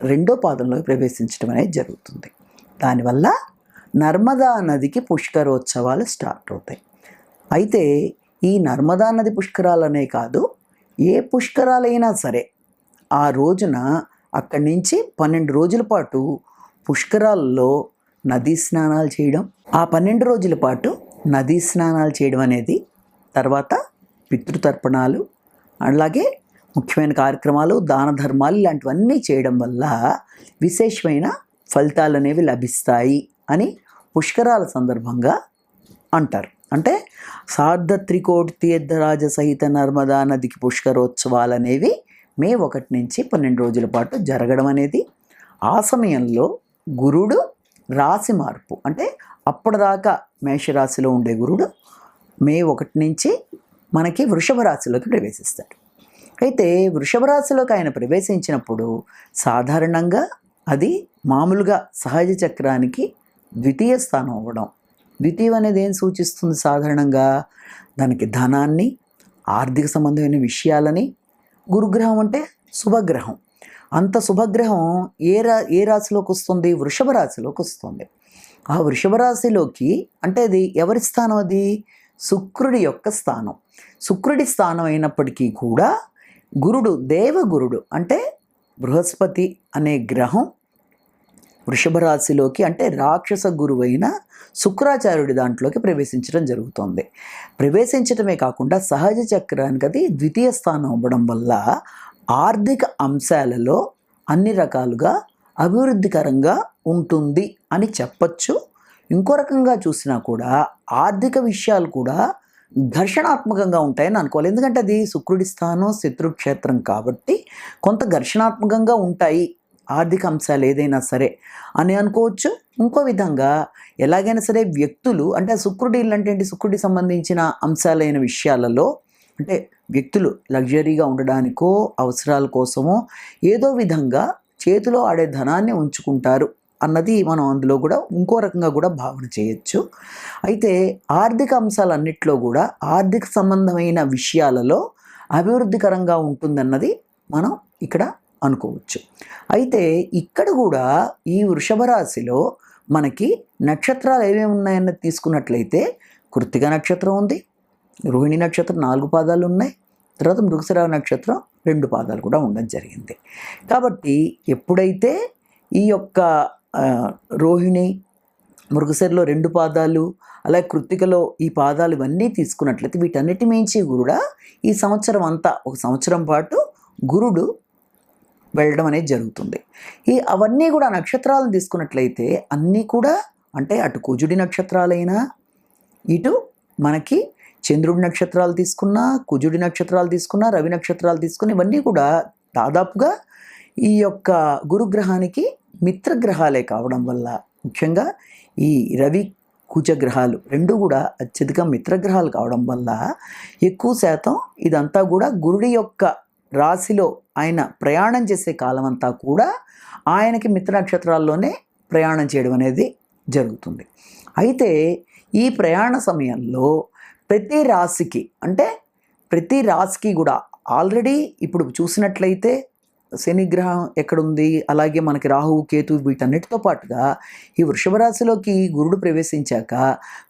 రెండో పాదంలోకి ప్రవేశించడం అనేది జరుగుతుంది. దానివల్ల నర్మదా నదికి పుష్కరోత్సవాలు స్టార్ట్ అవుతాయి. అయితే ఈ నర్మదా నది పుష్కరాలనే కాదు ఏ పుష్కరాలైనా సరే ఆ రోజున అక్కడి నుంచి పన్నెండు రోజుల పాటు పుష్కరాల్లో నదీ స్నానాలు చేయడం ఆ పన్నెండు రోజుల పాటు నదీ స్నానాలు చేయడం అనేది తర్వాత పితృతర్పణాలు అలాగే ముఖ్యమైన కార్యక్రమాలు దాన ధర్మాలు ఇలాంటివన్నీ చేయడం వల్ల విశేషమైన ఫలితాలు అనేవి లభిస్తాయి అని పుష్కరాల సందర్భంగా అంటారు. అంటే సార్ధ త్రికోటి తీర్థరాజ సహిత నర్మదా నదికి పుష్కరోత్సవాలు అనేవి మే ఒకటి నుంచి పన్నెండు రోజుల పాటు జరగడం అనేది ఆ సమయంలో గురుడు రాశి మార్పు అంటే అప్పటిదాకా మేషరాశిలో ఉండే గురుడు మే ఒకటి నుంచి మనకి వృషభ రాశిలోకి ప్రవేశిస్తాడు. అయితే వృషభ రాశిలోకి ఆయన ప్రవేశించినప్పుడు సాధారణంగా అది మామూలుగా సహజ చక్రానికి ద్వితీయ స్థానం అవ్వడం. ద్వితీయం అనేది ఏం సూచిస్తుంది సాధారణంగా? దానికి ధనాన్ని ఆర్థిక సంబంధమైన విషయాలని గురుగ్రహం అంటే శుభగ్రహం. అంత శుభగ్రహం ఏ రా ఏ రాశిలోకి వస్తుంది? వృషభ రాశిలోకి వస్తుంది. ఆ వృషభ రాశిలోకి అంటే అది ఎవరి స్థానం అది? శుక్రుడి యొక్క స్థానం. శుక్రుడి స్థానం అయినప్పటికీ కూడా గురుడు దేవగురుడు అంటే బృహస్పతి అనే గ్రహం వృషభ రాశిలోకి అంటే రాక్షస గురువైన శుక్రాచార్యుడి దాంట్లోకి ప్రవేశించడం జరుగుతుంది. ప్రవేశించడమే కాకుండా సహజ చక్రానికి అది ద్వితీయ స్థానం అవ్వడం వల్ల ఆర్థిక అంశాలలో అన్ని రకాలుగా అభివృద్ధికరంగా ఉంటుంది అని చెప్పచ్చు. ఇంకో రకంగా చూసినా కూడా ఆర్థిక విషయాలు కూడా ఘర్షణాత్మకంగా ఉంటాయని అనుకోవాలి. ఎందుకంటే అది శుక్రుడి స్థానం శత్రుక్షేత్రం కాబట్టి కొంత ఘర్షణాత్మకంగా ఉంటాయి. ఆర్థిక అంశాలు ఏదైనా సరే అని అనుకోవచ్చు. ఇంకో విధంగా ఎలాగైనా సరే వ్యక్తులు అంటే శుక్రుడి అంటే ఏంటి? శుక్రుడికి సంబంధించిన అంశాలైన విషయాలలో అంటే వ్యక్తులు లగ్జరీగా ఉండడానికో అవసరాల కోసమో ఏదో విధంగా చేతిలో ఆడే ధనాన్ని ఉంచుకుంటారు. అన్నది మనం అందులో కూడా ఇంకో రకంగా కూడా భావన చేయొచ్చు. అయితే ఆర్థిక అంశాలన్నింటిలో కూడా ఆర్థిక సంబంధమైన విషయాలలో అభివృద్ధికరంగా ఉంటుందన్నది మనం ఇక్కడ అనుకోవచ్చు. అయితే ఇక్కడ కూడా ఈ వృషభ రాశిలో మనకి నక్షత్రాలు ఏమేమి ఉన్నాయన్నది తీసుకున్నట్లయితే కృత్తిక నక్షత్రం ఉంది రోహిణి నక్షత్రం నాలుగు పాదాలు ఉన్నాయి తర్వాత మృగశిర నక్షత్రం రెండు పాదాలు కూడా ఉండడం జరిగింది. కాబట్టి ఎప్పుడైతే ఈ యొక్క రోహిణి మృగశిరలో రెండు పాదాలు అలాగే కృత్తికలో ఈ పాదాలు ఇవన్నీ తీసుకున్నట్లయితే వీటన్నిటి మించి కూడా ఈ సంవత్సరం అంతా ఒక సంవత్సరం పాటు గురుడు వెళ్ళడం అనేది జరుగుతుంది. ఈ అవన్నీ కూడా నక్షత్రాలను తీసుకున్నట్లయితే అన్నీ కూడా అంటే అటు కుజుడి నక్షత్రాలైనా ఇటు మనకి చంద్రుడి నక్షత్రాలు తీసుకున్నా కుజుడి నక్షత్రాలు తీసుకున్నా రవి నక్షత్రాలు తీసుకున్న ఇవన్నీ కూడా దాదాపుగా ఈ యొక్క గురుగ్రహానికి మిత్రగ్రహాలే కావడం వల్ల ముఖ్యంగా ఈ రవి కుజగ్రహాలు రెండు కూడా అత్యధిక మిత్రగ్రహాలు కావడం వల్ల ఎక్కువ శాతం ఇదంతా కూడా గురుడి యొక్క రాశిలో ఆయన ప్రయాణం చేసే కాలం అంతా కూడా ఆయనకి మిత్ర నక్షత్రాల్లోనే ప్రయాణం చేయడం అనేది జరుగుతుంది. అయితే ఈ ప్రయాణ సమయంలో ప్రతి రాశికి అంటే ప్రతి రాశికి కూడా ఆల్రెడీ ఇప్పుడు చూసినట్లయితే శనిగ్రహం ఎక్కడుంది? అలాగే మనకి రాహువు కేతు వీటన్నిటితో పాటుగా ఈ వృషభ రాశిలోకి గురుడు ప్రవేశించాక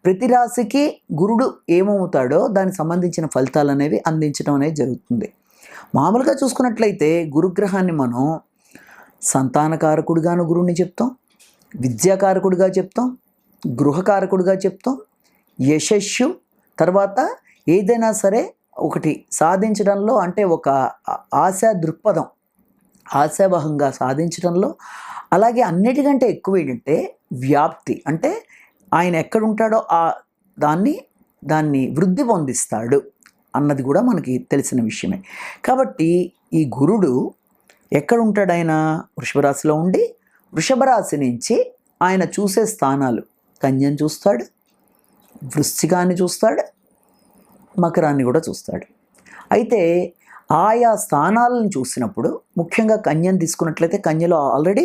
ప్రతి రాశికి గురుడు ఏమవుతాడో దానికి సంబంధించిన ఫలితాలు అనేవి అందించడం అనేది జరుగుతుంది. మామూలుగా చూసుకున్నట్లయితే గురుగ్రహాన్ని మనం సంతానకారకుడిగాను గురువుని చెప్తాం విద్యాకారకుడిగా చెప్తాం గృహకారకుడిగా చెప్తాం యశస్సు తర్వాత ఏదైనా సరే ఒకటి సాధించడంలో అంటే ఒక ఆశా దృక్పథం ఆశావహంగా సాధించడంలో అలాగే అన్నిటికంటే ఎక్కువ ఏంటంటే వ్యాప్తి. అంటే ఆయన ఎక్కడుంటాడో ఆ దాన్ని దాన్ని వృద్ధి పొందిస్తాడు అన్నది కూడా మనకి తెలిసిన విషయమే. కాబట్టి ఈ గురుడు ఎక్కడ ఉంటాడు ఆయన ఉండి వృషభరాశి నుంచి ఆయన చూసే స్థానాలు. కన్యం చూస్తాడు వృశ్చికాన్ని చూస్తాడు మకరాన్ని కూడా చూస్తాడు. అయితే ఆయా స్థానాలను చూసినప్పుడు ముఖ్యంగా కన్యను తీసుకున్నట్లయితే కన్యలో ఆల్రెడీ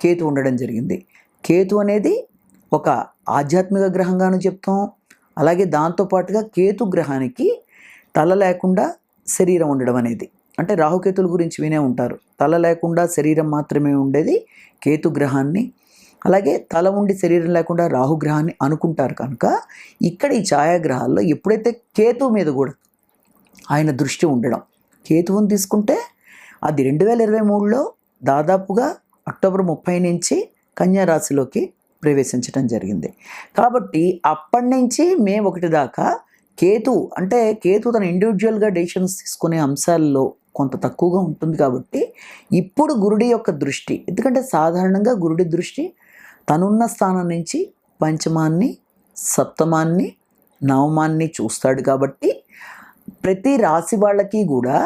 కేతు ఉండడం జరిగింది. కేతు అనేది ఒక ఆధ్యాత్మిక గ్రహంగాను చెప్తాం. అలాగే దాంతోపాటుగా కేతు గ్రహానికి తల లేకుండా శరీరం ఉండడం అనేది. అంటే రాహుకేతుల గురించి వినే ఉంటారు. తల లేకుండా శరీరం మాత్రమే ఉండేది కేతు గ్రహాన్ని. అలాగే తల ఉండి శరీరం లేకుండా రాహుగ్రహాన్ని అనుకుంటారు కనుక ఇక్కడ ఈ ఛాయాగ్రహాల్లో ఎప్పుడైతే కేతు మీద కూడా ఆయన దృష్టి ఉండడం కేతువుని తీసుకుంటే అది రెండు వేల ఇరవై మూడులో దాదాపుగా అక్టోబర్ ముప్పై నుంచి కన్యారాశిలోకి ప్రవేశించడం జరిగింది. కాబట్టి అప్పటి నుంచి మే ఒకటి దాకా కేతు అంటే కేతు తన ఇండివిజువల్గా డెసిషన్స్ తీసుకునే అంశాల్లో కొంత తక్కువగా ఉంటుంది కాబట్టి ఇప్పుడు గురుడి యొక్క దృష్టి ఎందుకంటే సాధారణంగా గురుడి దృష్టి తనున్న స్థానం నుంచి పంచమాన్ని సప్తమాన్ని నవమాన్ని చూస్తాడు కాబట్టి ప్రతి రాశి వాళ్ళకి కూడా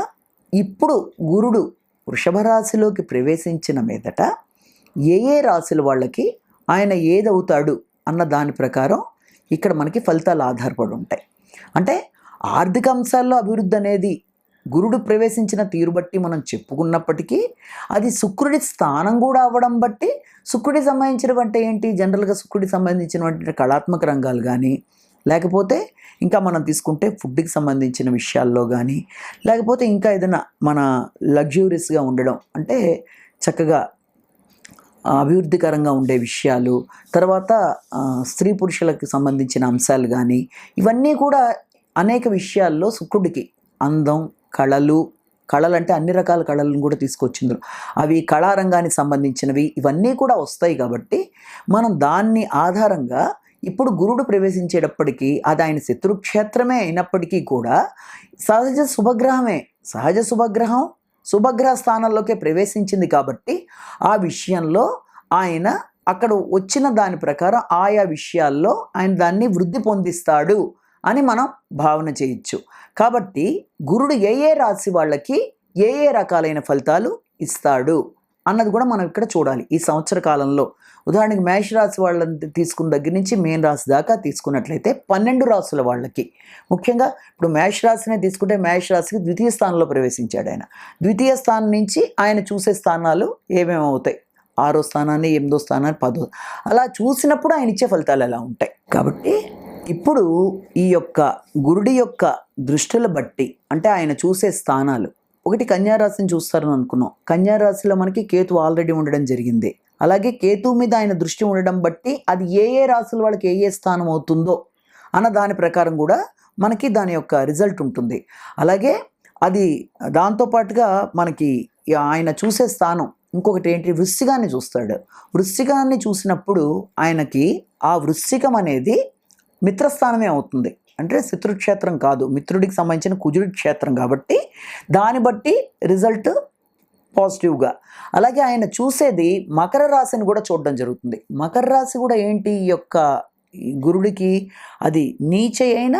ఇప్పుడు గురుడు వృషభ రాశిలోకి ప్రవేశించిన మీదట ఏ ఏ రాశుల వాళ్ళకి ఆయన ఏదవుతాడు అన్న దాని ప్రకారం ఇక్కడ మనకి ఫలితాలు ఆధారపడి ఉంటాయి. అంటే ఆర్థిక అంశాల్లో అభివృద్ధి అనేది గురుడు ప్రవేశించిన తీరు బట్టి మనం చెప్పుకున్నప్పటికీ అది శుక్రుడి స్థానం కూడా అవ్వడం బట్టి శుక్రుడికి సంబంధించినవంటే ఏంటి? జనరల్గా శుక్రుడికి సంబంధించినటువంటి కళాత్మక రంగాలు కానీ లేకపోతే ఇంకా మనం తీసుకుంటే ఫుడ్కి సంబంధించిన విషయాల్లో కానీ లేకపోతే ఇంకా ఏదైనా మన లగ్జూరియస్గా ఉండడం అంటే చక్కగా అభివృద్ధికరంగా ఉండే విషయాలు తర్వాత స్త్రీ పురుషులకు సంబంధించిన అంశాలు కానీ ఇవన్నీ కూడా అనేక విషయాల్లో శుక్రుడికి అందం కళలు కళలు అంటే అన్ని రకాల కళలను కూడా తీసుకొచ్చింది అవి కళారంగానికి సంబంధించినవి ఇవన్నీ కూడా వస్తాయి కాబట్టి మనం దాన్ని ఆధారంగా ఇప్పుడు గురుడు ప్రవేశించేటప్పటికీ అది ఆయన శత్రుక్షేత్రమే అయినప్పటికీ కూడా సహజ శుభగ్రహమే. సహజ శుభగ్రహం శుభగ్రహ స్థానంలోకే ప్రవేశించింది కాబట్టి ఆ విషయంలో ఆయన అక్కడ వచ్చిన దాని ప్రకారం ఆయా విషయాల్లో ఆయన దాన్ని వృద్ధి పొందిస్తాడు అని మనం భావన చేయొచ్చు. కాబట్టి గురుడు ఏ ఏ రాశి వాళ్ళకి ఏ ఏ రకాలైన ఫలితాలు ఇస్తాడు? అన్నది కూడా మనం ఇక్కడ చూడాలి ఈ సంవత్సర కాలంలో. ఉదాహరణకి మేషరాశి వాళ్ళని తీసుకున్న దగ్గర నుంచి మేన్ రాశి దాకా తీసుకున్నట్లయితే పన్నెండు రాసుల వాళ్ళకి. ముఖ్యంగా ఇప్పుడు మేషరాశినే తీసుకుంటే మేషరాశికి ద్వితీయ స్థానంలో ప్రవేశించాడు ఆయన. ద్వితీయ స్థానం నుంచి ఆయన చూసే స్థానాలు ఏమేమి అవుతాయి? ఆరో స్థానాన్ని ఎనిమిదో స్థానాన్ని పదో అలా చూసినప్పుడు ఆయన ఇచ్చే ఫలితాలు ఎలా ఉంటాయి? కాబట్టి ఇప్పుడు ఈ యొక్క గురుడి యొక్క దృష్టిల బట్టి అంటే ఆయన చూసే స్థానాలు ఒకటి కన్యారాశిని చూస్తారని అనుకున్నాం. కన్యారాశిలో మనకి కేతు ఆల్రెడీ ఉండడం జరిగింది. అలాగే కేతు మీద ఆయన దృష్టి ఉండడం బట్టి అది ఏ ఏ రాశుల వాళ్ళకి ఏ ఏ స్థానం అవుతుందో అన్న దాని ప్రకారం కూడా మనకి దాని యొక్క రిజల్ట్ ఉంటుంది. అలాగే అది దాంతోపాటుగా మనకి ఆయన చూసే స్థానం ఇంకొకటి ఏంటి? వృశ్చికాన్ని చూస్తాడు. వృశ్చికాన్ని చూసినప్పుడు ఆయనకి ఆ వృశ్చికం అనేది మిత్రస్థానమే అవుతుంది. అంటే శత్రుక్షేత్రం కాదు మిత్రుడికి సంబంధించిన కుజుడి క్షేత్రం కాబట్టి దాన్ని బట్టి రిజల్ట్ పాజిటివ్గా అలాగే ఆయన చూసేది మకర రాశిని కూడా చూడడం జరుగుతుంది. మకర రాశి కూడా ఏంటి? ఈ యొక్క గురుడికి అది నీచ అయిన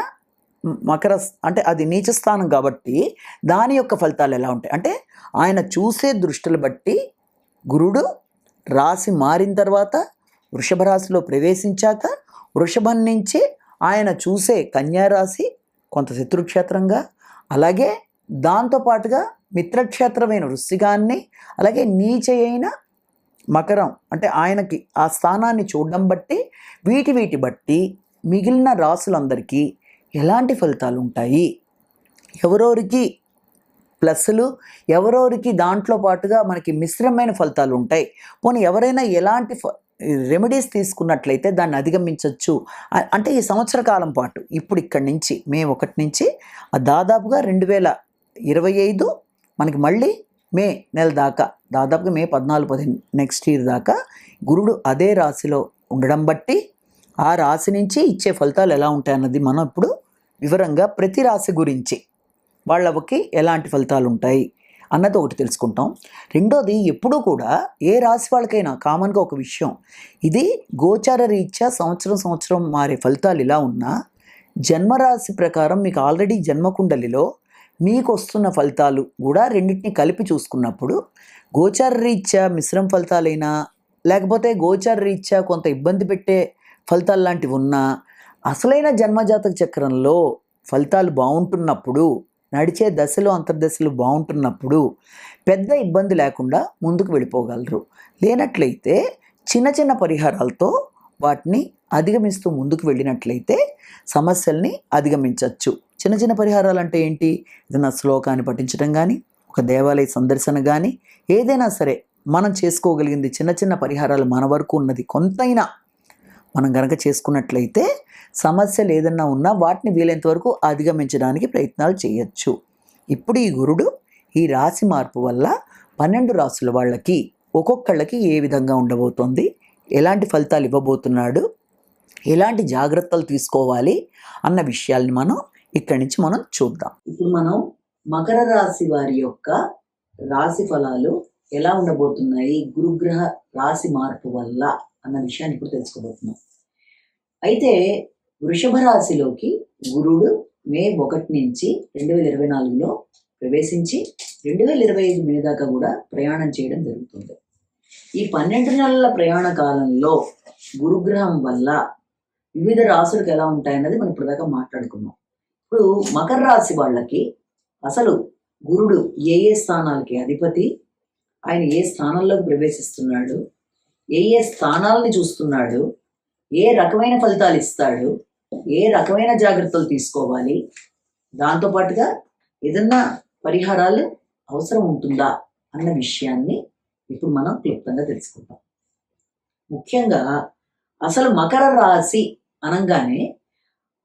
మకర అంటే అది నీచ స్థానం కాబట్టి దాని యొక్క ఫలితాలు ఎలా ఉంటాయి? అంటే ఆయన చూసే దృష్టిని బట్టి గురుడు రాశి మారిన తర్వాత వృషభ రాశిలో ప్రవేశించాక వృషభం నుంచి ఆయన చూసే కన్యారాశి కొంత శత్రుక్షేత్రంగా అలాగే దాంతోపాటుగా మిత్రక్షేత్రమైన వృశ్చికాన్ని అలాగే నీచ అయిన మకరం అంటే ఆయనకి ఆ స్థానాన్ని చూడడం బట్టి వీటి వీటి బట్టి మిగిలిన రాసులందరికీ ఎలాంటి ఫలితాలు ఉంటాయి? ఎవరెవరికి ప్లస్లు ఎవరెవరికి దాంట్లో పాటుగా మనకి మిశ్రమైన ఫలితాలు ఉంటాయి. పోనీ ఎవరైనా ఎలాంటి ఫ రెమెడీస్ తీసుకున్నట్లయితే దాన్ని అధిగమించవచ్చు అంటే ఈ సంవత్సర కాలం పాటు. ఇప్పుడు ఇక్కడి నుంచి మే ఒకటి నుంచి దాదాపుగా రెండు వేల ఇరవై ఐదు మనకి మళ్ళీ మే నెల దాకా దాదాపుగా మే పద్నాలుగు పదిహేను నెక్స్ట్ ఇయర్ దాకా గురుడు అదే రాశిలో ఉండడం బట్టి ఆ రాశి నుంచి ఇచ్చే ఫలితాలు ఎలా ఉంటాయన్నది మనం ఇప్పుడు వివరంగా ప్రతి రాశి గురించి వాళ్ళకి ఎలాంటి ఫలితాలు ఉంటాయి అన్నది ఒకటి తెలుసుకుంటాం. రెండోది ఎప్పుడూ కూడా ఏ రాశి వాళ్ళకైనా కామన్గా ఒక విషయం ఇది గోచార రీత్యా సంవత్సరం సంవత్సరం మారే ఫలితాలు ఇలా ఉన్నా జన్మరాశి ప్రకారం మీకు ఆల్రెడీ జన్మకుండలిలో మీకు వస్తున్న ఫలితాలు కూడా రెండింటిని కలిపి చూసుకున్నప్పుడు గోచార రీత్యా మిశ్రమ ఫలితాలైనా లేకపోతే గోచార రీత్యా కొంత ఇబ్బంది పెట్టే ఫలితాలు లాంటివి ఉన్నా అసలైన జన్మజాతక చక్రంలో ఫలితాలు బాగుంటున్నప్పుడు నడిచే దశలు అంతర్దశలు బాగుంటున్నప్పుడు పెద్ద ఇబ్బంది లేకుండా ముందుకు వెళ్ళిపోగలరు. లేనట్లయితే చిన్న చిన్న పరిహారాలతో వాటిని అధిగమిస్తూ ముందుకు వెళ్ళినట్లయితే సమస్యల్ని అధిగమించవచ్చు చిన్న చిన్న పరిహారాలు అంటే ఏంటి? ఏదైనా శ్లోకాన్ని పఠించడం కానీ ఒక దేవాలయ సందర్శన కానీ ఏదైనా సరే మనం చేసుకోగలిగింది చిన్న చిన్న పరిహారాలు మన వరకు ఉన్నది. కొంతైనా మనం కనుక చేసుకున్నట్లయితే సమస్యలు ఏదన్నా ఉన్నా వాటిని వీలైనంత వరకు అధిగమించడానికి ప్రయత్నాలు చేయొచ్చు. ఇప్పుడు ఈ గురుడు ఈ రాశి మార్పు వల్ల పన్నెండు రాసుల వాళ్ళకి ఒక్కొక్కళ్ళకి ఏ విధంగా ఉండబోతోంది? ఎలాంటి ఫలితాలు ఇవ్వబోతున్నాడు? ఎలాంటి జాగ్రత్తలు తీసుకోవాలి? అన్న విషయాల్ని మనం ఇక్కడి నుంచి మనం చూద్దాం. ఇప్పుడు మనం మకర రాశి వారి యొక్క రాశి ఫలాలు ఎలా ఉండబోతున్నాయి? గురుగ్రహ రాశి మార్పు వల్ల అన్న విషయాన్ని ఇప్పుడు తెలుసుకోబోతున్నాం. అయితే వృషభ రాశిలోకి గురుడు మే ఒకటి నుంచి రెండు వేల ఇరవై నాలుగులో ప్రవేశించి రెండు వేల ఇరవై ఐదు మే దాకా కూడా ప్రయాణం చేయడం జరుగుతుంది. ఈ పన్నెండు నెలల ప్రయాణ కాలంలో గురుగ్రహం వల్ల వివిధ రాశులకు ఎలా ఉంటాయన్నది మనం ఇప్పుడు దాకా మాట్లాడుకున్నాం. ఇప్పుడు మకర రాశి వాళ్ళకి అసలు గురుడు ఏ ఏ స్థానాలకి అధిపతి ఆయన ఏ స్థానంలోకి ప్రవేశిస్తున్నాడు ఏ ఏ స్థానాలని చూస్తున్నాడు ఏ రకమైన ఫలితాలు ఇస్తాడు ఏ రకమైన జాగ్రత్తలు తీసుకోవాలి దాంతో పాటుగా ఏదన్నా పరిహారాలు అవసరం ఉంటుందా అన్న విషయాన్ని ఇప్పుడు మనం క్లుప్తంగా తెలుసుకుందాం ముఖ్యంగా అసలు మకర రాశి అనగానే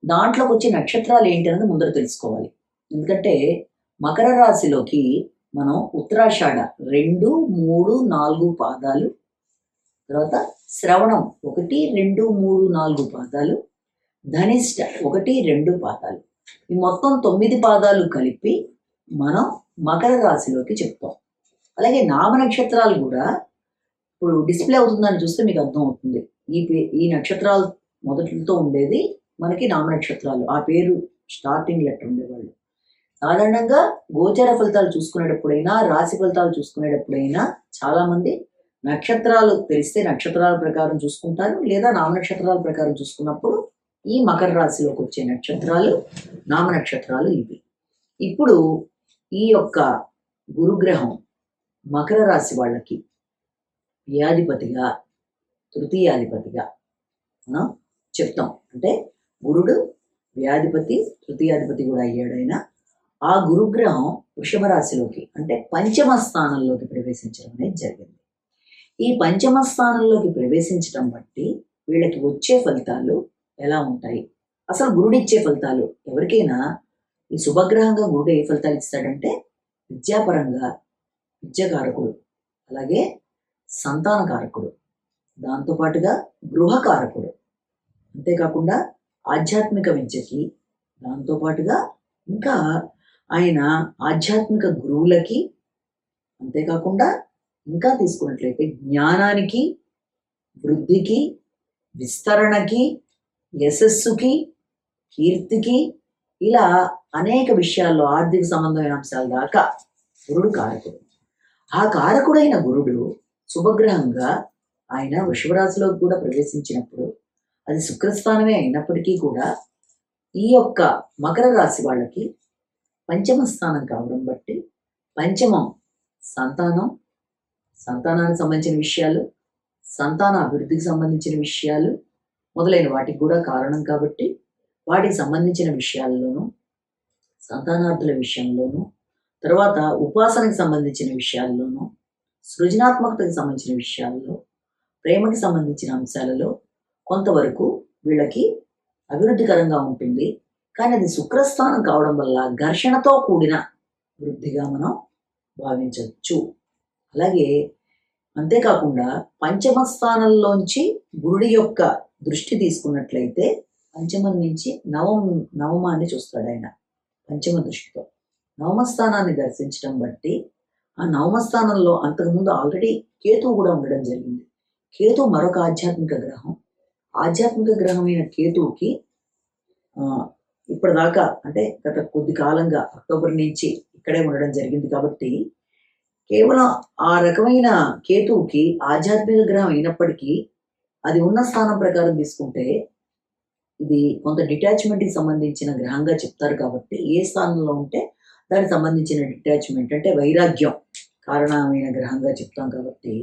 దాంట్లోకి వచ్చే నక్షత్రాలు ఏంటి అన్నది ముందర తెలుసుకోవాలి. ఎందుకంటే మకర రాశిలోకి మనం ఉత్తరాషాఢ రెండు మూడు నాలుగు పాదాలు తర్వాత శ్రవణం ఒకటి రెండు మూడు నాలుగు పాదాలు. ధనిష్ట ఒకటి రెండు పాదాలు. ఈ మొత్తం తొమ్మిది పాదాలు కలిపి మనం మకర రాశిలోకి చెప్తాం. అలాగే నామ నక్షత్రాలు కూడా ఇప్పుడు డిస్ప్లే అవుతుందని చూస్తే మీకు అర్థం అవుతుంది ఈ పే ఈ నక్షత్రాలు మొదటితో ఉండేది మనకి నామ నక్షత్రాలు. ఆ పేరు స్టార్టింగ్ లెటర్ ఉండేవాళ్ళు. సాధారణంగా గోచర ఫలితాలు చూసుకునేటప్పుడైనా రాశి ఫలితాలు చూసుకునేటప్పుడైనా చాలామంది నక్షత్రాలు తెలిస్తే నక్షత్రాల ప్రకారం చూసుకుంటారు. లేదా నామ నక్షత్రాల ప్రకారం చూసుకున్నప్పుడు ఈ మకర రాశిలోకి వచ్చే నక్షత్రాలు నామ నక్షత్రాలు ఇవి. ఇప్పుడు ఈ యొక్క గురుగ్రహం మకర రాశి వాళ్ళకి వ్యాధిపతిగా తృతీయాధిపతిగా మనం చెప్తాం. అంటే గురుడు వ్యాధిపతి తృతీయాధిపతి కూడా అయ్యాడైనా ఆ గురుగ్రహం వృషభ రాశిలోకి అంటే పంచమ స్థానంలోకి ప్రవేశించడం అనేది జరిగింది. ఈ పంచమ స్థానంలోకి ప్రవేశించడం బట్టి వీళ్ళకి వచ్చే ఫలితాలు ఎలా ఉంటాయి? అసలు గురుడిచ్చే ఫలితాలు ఎవరికైనా? ఈ శుభగ్రహంగా గురుడు ఏ ఫలితాలు ఇస్తాడంటే విద్యాపరంగా విద్యకారకుడు అలాగే సంతానకారకుడు దాంతోపాటుగా గృహకారకుడు. అంతేకాకుండా ఆధ్యాత్మిక విద్యకి దాంతోపాటుగా ఇంకా ఆయన ఆధ్యాత్మిక గురువులకి అంతేకాకుండా ఇంకా తీసుకున్నట్లయితే జ్ఞానానికి వృద్ధికి విస్తరణకి యశస్సుకి కీర్తికి ఇలా అనేక విషయాల్లో ఆర్థిక సంబంధమైన అంశాల దాకా గురుడు కారకుడు. ఆ కారకుడైన గురుడు శుభగ్రహంగా ఆయన వృషభరాశిలో కూడా ప్రవేశించినప్పుడు అది శుక్రస్థానమే అయినప్పటికీ కూడా ఈ యొక్క మకర రాశి వాళ్ళకి పంచమ స్థానం కావడం బట్టి పంచమం సంతానం సంతానానికి సంబంధించిన విషయాలు సంతాన అభివృద్ధికి సంబంధించిన విషయాలు మొదలైన వాటికి కూడా కారణం కాబట్టి వాటికి సంబంధించిన విషయాల్లోనూ సంతానార్థుల విషయంలోనూ తర్వాత ఉపాసనకి సంబంధించిన విషయాల్లోనూ సృజనాత్మకతకి సంబంధించిన విషయాల్లో ప్రేమకి సంబంధించిన అంశాలలో కొంతవరకు వీళ్ళకి అభివృద్ధికరంగా ఉంటుంది. కానీ అది శుక్రస్థానం కావడం వల్ల ఘర్షణతో కూడిన వృద్ధిగా మనం భావించవచ్చు. అలాగే అంతేకాకుండా పంచమ స్థానంలోంచి గురుడి యొక్క దృష్టి తీసుకున్నట్లయితే పంచమం నుంచి నవం నవమాన్ని చూస్తాడు ఆయన పంచమ దృష్టితో. నవమ స్థానాన్ని దర్శించడం బట్టి ఆ నవమ స్థానంలో అంతకుముందు ఆల్రెడీ కేతువు కూడా ఉండడం జరిగింది. కేతు మరొక ఆధ్యాత్మిక గ్రహం. ఆధ్యాత్మిక గ్రహమైన కేతువుకి ఆ, ఇప్పటిదాకా అంటే గత కొద్ది కాలంగా అక్టోబర్ నుంచి ఇక్కడే ఉండడం జరిగింది కాబట్టి కేవలం ఆ రకమైన కేతువుకి ఆధ్యాత్మిక గ్రహం అయినప్పటికీ అది ఉన్న స్థానం ప్రకారం తీసుకుంటే ఇది కొంత డిటాచ్మెంట్కి సంబంధించిన గ్రహంగా చెప్తారు కాబట్టి ఏ స్థానంలో ఉంటే దానికి సంబంధించిన డిటాచ్మెంట్ అంటే వైరాగ్యం కారణమైన గ్రహంగా చెప్తాం కాబట్టి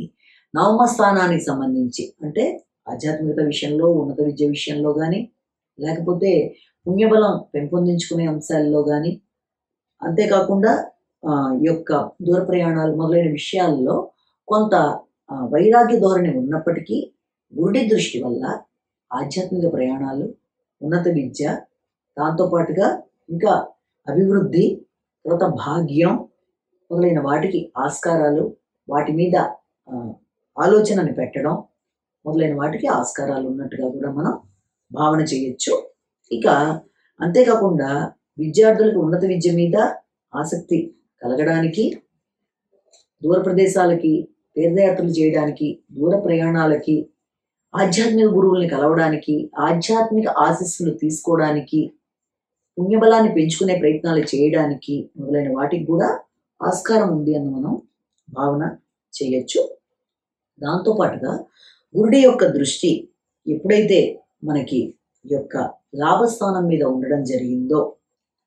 నవమ స్థానానికి సంబంధించి అంటే ఆధ్యాత్మికత విషయంలో ఉన్నత విద్య విషయంలో కానీ లేకపోతే పుణ్యబలం పెంపొందించుకునే అంశాల్లో కానీ అంతేకాకుండా యొక్క దూర ప్రయాణాలు మొదలైన విషయాల్లో కొంత వైరాగ్య ధోరణి ఉన్నప్పటికీ గురుడి దృష్టి వల్ల ఆధ్యాత్మిక ప్రయాణాలు ఉన్నత విద్య దాంతోపాటుగా ఇంకా అభివృద్ధి తర్వాత భాగ్యం మొదలైన వాటికి ఆస్కారాలు వాటి మీద ఆలోచనని పెట్టడం మొదలైన వాటికి ఆస్కారాలు ఉన్నట్టుగా కూడా మనం భావన చేయొచ్చు. ఇక అంతేకాకుండా విద్యార్థులకు ఉన్నత విద్య మీద ఆసక్తి కలగడానికి దూర ప్రదేశాలకి తీర్థయాత్రలు చేయడానికి దూర ప్రయాణాలకి ఆధ్యాత్మిక గురువుల్ని కలవడానికి ఆధ్యాత్మిక ఆశీస్సులు తీసుకోవడానికి పుణ్యబలాన్ని పెంచుకునే ప్రయత్నాలు చేయడానికి మొదలైన వాటికి కూడా ఆస్కారం ఉంది అని మనం భావన చేయొచ్చు. దాంతోపాటుగా గురుడి యొక్క దృష్టి ఎప్పుడైతే మనకి యొక్క లాభస్థానం మీద ఉండడం జరిగిందో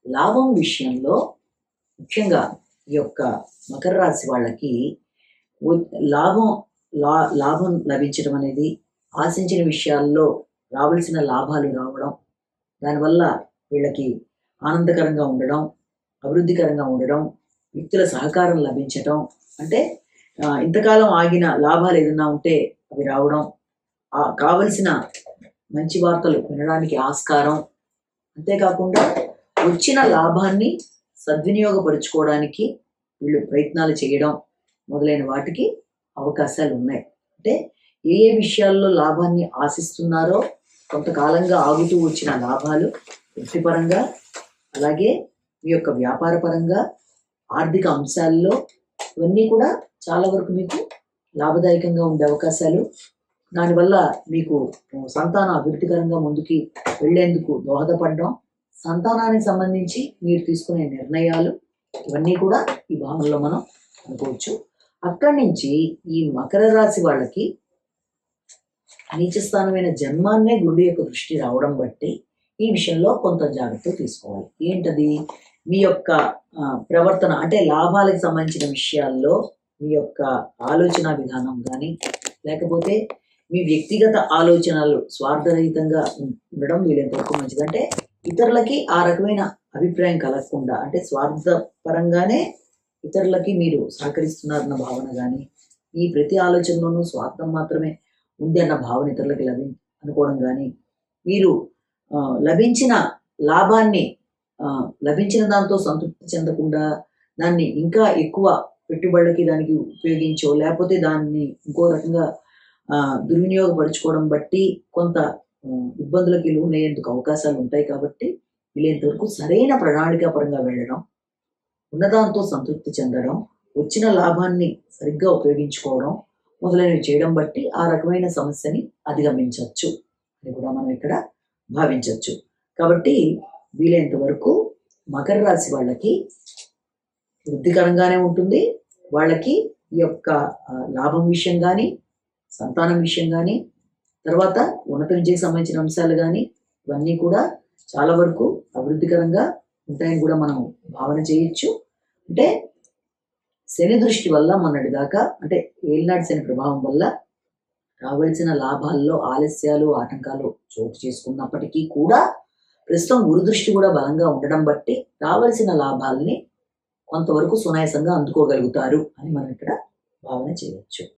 లాభం విషయంలో ముఖ్యంగా యొక్క మకర రాశి వాళ్ళకి లాభం లా లాభం లభించడం అనేది ఆశించిన విషయాల్లో రావాల్సిన లాభాలు రావడం దానివల్ల వీళ్ళకి ఆనందకరంగా ఉండడం అభివృద్ధికరంగా ఉండడం వ్యక్తుల సహకారం లభించటం అంటే ఇంతకాలం ఆగిన లాభాలు ఏదైనా ఉంటే అవి రావడం ఆ కావలసిన మంచి వార్తలు వినడానికి ఆస్కారం అంతేకాకుండా వచ్చిన లాభాన్ని సద్వినియోగపరుచుకోవడానికి వీళ్ళు ప్రయత్నాలు చేయడం మొదలైన వాటికి అవకాశాలు ఉన్నాయి అంటే ఏ ఏ విషయాల్లో లాభాన్ని ఆశిస్తున్నారో కొంతకాలంగా ఆగుతూ వచ్చిన లాభాలు వృత్తిపరంగా అలాగే మీ యొక్క వ్యాపార పరంగా ఆర్థిక అంశాల్లో ఇవన్నీ కూడా చాలా వరకు మీకు లాభదాయకంగా ఉండే అవకాశాలు. దానివల్ల మీకు సంతాన అభివృద్ధికరంగా ముందుకి వెళ్ళేందుకు దోహదపడడం సంతానానికి సంబంధించి మీరు తీసుకునే నిర్ణయాలు ఇవన్నీ కూడా ఈ భావనలో మనం అనుకోవచ్చు. అక్కడి నుంచి ఈ మకర రాశి వాళ్ళకి నీచస్థానమైన జన్మాన్నే గురుడు యొక్క దృష్టి రావడం బట్టి ఈ విషయంలో కొంత జాగ్రత్త తీసుకోవాలి. ఏంటది? మీ యొక్క ప్రవర్తన అంటే లాభాలకు సంబంధించిన విషయాల్లో మీ యొక్క ఆలోచన విధానం కానీ లేకపోతే మీ వ్యక్తిగత ఆలోచనలు స్వార్థరహితంగా ఉండడం వీలైనంతవరకు మంచిది. మంచిదంటే ఇతరులకి ఆ రకమైన అభిప్రాయం కలగకుండా అంటే స్వార్థపరంగానే ఇతరులకి మీరు సహకరిస్తున్నారన్న భావన కానీ ఈ ప్రతి ఆలోచనలోనూ స్వార్థం మాత్రమే ఉంది అన్న భావన ఇతరులకి లభి అనుకోవడం కానీ మీరు లభించిన లాభాన్ని లభించిన దాంతో సంతృప్తి చెందకుండా దాన్ని ఇంకా ఎక్కువ పెట్టుబడులకి దానికి ఉపయోగించో లేకపోతే దాన్ని ఇంకో రకంగా దుర్వినియోగపరచుకోవడం దుర్వినియోగపరుచుకోవడం బట్టి కొంత ఇబ్బందులకి లోనయ్యేందుకు అవకాశాలు ఉంటాయి కాబట్టి వీలైనంతవరకు సరైన ప్రణాళికా పరంగా వెళ్ళడం ఉన్నదాంతో సంతృప్తి చెందడం వచ్చిన లాభాన్ని సరిగ్గా ఉపయోగించుకోవడం మొదలైనవి చేయడం బట్టి ఆ రకమైన సమస్యని అధిగమించవచ్చు అని కూడా మనం ఇక్కడ భావించవచ్చు. కాబట్టి వీలైనంత వరకు మకర రాశి వాళ్ళకి వృద్ధికరంగానే ఉంటుంది. వాళ్ళకి ఈ యొక్క లాభం విషయం కానీ సంతానం విషయం కానీ తర్వాత ఉన్నత విద్యకు సంబంధించిన అంశాలు కానీ ఇవన్నీ కూడా చాలా వరకు అభివృద్ధికరంగా ఉంటాయని కూడా మనం భావన చేయొచ్చు. అంటే శని దృష్టి వల్ల మొన్నటి దాకా అంటే ఏలినాటి శని ప్రభావం వల్ల రావలసిన లాభాల్లో ఆలస్యాలు ఆటంకాలు చోటు చేసుకున్నప్పటికీ కూడా ప్రస్తుతం గురు దృష్టి కూడా బలంగా ఉండడం బట్టి రావలసిన లాభాల్ని కొంతవరకు సునాయాసంగా అందుకోగలుగుతారు అని మనం ఇక్కడ భావన చేయవచ్చు